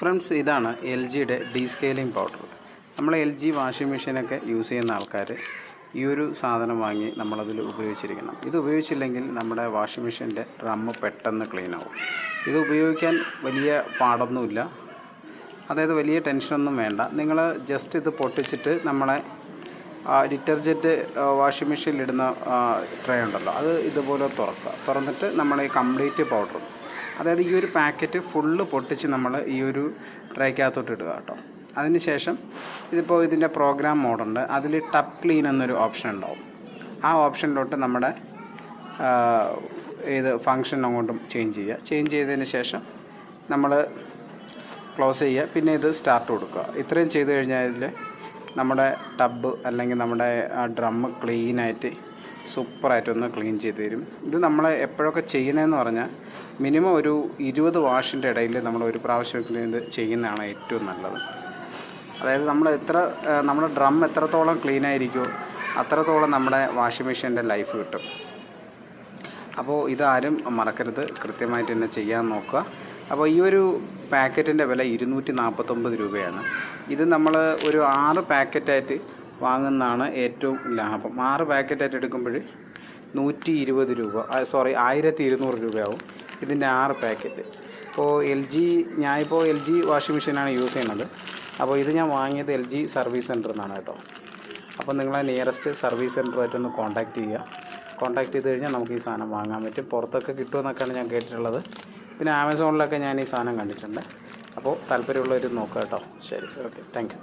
Friends ഇതാണ് L ജിയുടെ descaling powder. നമ്മൾ എൽ ജി വാഷിംഗ് മെഷീനൊക്കെ യൂസ് ചെയ്യുന്ന ആൾക്കാർ ഈ ഒരു സാധനം വാങ്ങി നമ്മളതിൽ ഉപയോഗിച്ചിരിക്കണം. ഇത് ഉപയോഗിച്ചില്ലെങ്കിൽ നമ്മുടെ വാഷിംഗ് മെഷീന്റെ റമ്മ് പെട്ടെന്ന് ക്ലീൻ ആവും. ഇത് ഉപയോഗിക്കാൻ വലിയ പാടൊന്നുമില്ല. അതായത് വലിയ ടെൻഷനൊന്നും വേണ്ട. നിങ്ങൾ ജസ്റ്റ് ഇത് പൊട്ടിച്ചിട്ട് നമ്മളെ ഡിറ്റർജന്റ് വാഷിംഗ് മെഷീനിൽ ഇടുന്ന ട്രേ ഉണ്ടല്ലോ അത് ഇതുപോലെ തുറക്കുക. തുറന്നിട്ട് നമ്മൾ ഈ കംപ്ലീറ്റ് പൗഡർ അതായത് ഈ ഒരു പാക്കറ്റ് ഫുള്ള് പൊട്ടിച്ച് നമ്മൾ ഈ ഒരു ട്രേക്കകത്തോട്ട് ഇടുക കേട്ടോ. അതിനുശേഷം ഇതിപ്പോൾ ഇതിന്റെ പ്രോഗ്രാം മോഡുണ്ട് അതിൽ ടപ്പ് ക്ലീൻ എന്നൊരു ഓപ്ഷൻ ഉണ്ടാവും. ആ ഓപ്ഷനിലോട്ട് നമ്മുടെ ഇത് ഫങ്ഷൻ അങ്ങോട്ടും ചേഞ്ച് ചെയ്യുക. ചേഞ്ച് ചെയ്തതിന് ശേഷം നമ്മൾ ക്ലോസ് ചെയ്യുക. പിന്നെ ഇത് സ്റ്റാർട്ട് കൊടുക്കുക. ഇത്രയും ചെയ്ത് കഴിഞ്ഞാൽ നമ്മുടെ ടബ് അല്ലെങ്കിൽ നമ്മുടെ ഡ്രമ്മ് ക്ലീനായിട്ട് സൂപ്പറായിട്ടൊന്ന് ക്ലീൻ ചെയ്ത് തരും. ഇത് നമ്മൾ എപ്പോഴൊക്കെ ചെയ്യണമെന്ന് പറഞ്ഞാൽ മിനിമം ഒരു ഇരുപത് വാഷിന്റെ ഇടയിൽ നമ്മൾ ഒരു പ്രാവശ്യം ക്ലീൻ ചെയ്യുന്നതാണ് ഏറ്റവും നല്ലത്. അതായത് നമ്മൾ എത്ര നമ്മുടെ ഡ്രം എത്രത്തോളം ക്ലീൻ ആയിരിക്കുമോ അത്രത്തോളം നമ്മുടെ വാഷിംഗ് മെഷീന്റെ ലൈഫ് കിട്ടും. അപ്പോൾ ഇതാരും മറക്കരുത്. കൃത്യമായിട്ട് തന്നെ ചെയ്യാൻ നോക്കുക. അപ്പോൾ ഈ ഒരു പാക്കറ്റിന്റെ വില ഇരുന്നൂറ്റി നാൽപ്പത്തൊമ്പത് രൂപയാണ്. ഇത് നമ്മൾ ഒരു ആറ് പാക്കറ്റായിട്ട് വാങ്ങുന്നതാണ് ഏറ്റവും ലാഭം. ആറ് പാക്കറ്റായിട്ട് എടുക്കുമ്പോൾ നൂറ്റി ഇരുപത് രൂപ സോറി ആയിരത്തി ഇരുന്നൂറ് രൂപയാവും ഇതിന്റെ ആറ് പാക്കറ്റ് ഇപ്പോൾ എൽ ജി ഞാനിപ്പോൾ എൽ ജി വാഷിംഗ് മെഷീനാണ് യൂസ് ചെയ്യുന്നത്. അപ്പോൾ ഇത് ഞാൻ വാങ്ങിയത് എൽ ജി സർവീസ് സെന്ററിൽ നിന്നാണ് കേട്ടോ. അപ്പോൾ നിങ്ങളെ നിയറസ്റ്റ് സർവീസ് സെന്ററുമായിട്ടൊന്ന് കോൺടാക്റ്റ് ചെയ്യുക. കോൺടാക്ട് ചെയ്ത് കഴിഞ്ഞാൽ നമുക്ക് ഈ സാധനം വാങ്ങാൻ പറ്റും. പുറത്തൊക്കെ കിട്ടുമെന്നൊക്കെയാണ് ഞാൻ കേട്ടിട്ടുള്ളത്. പിന്നെ ആമസോണിലൊക്കെ ഞാൻ ഈ സാധനം കണ്ടിട്ടുണ്ട്. അപ്പോൾ താല്പര്യമുള്ളവർ നോക്കാം കേട്ടോ. ശരി ഓക്കെ താങ്ക്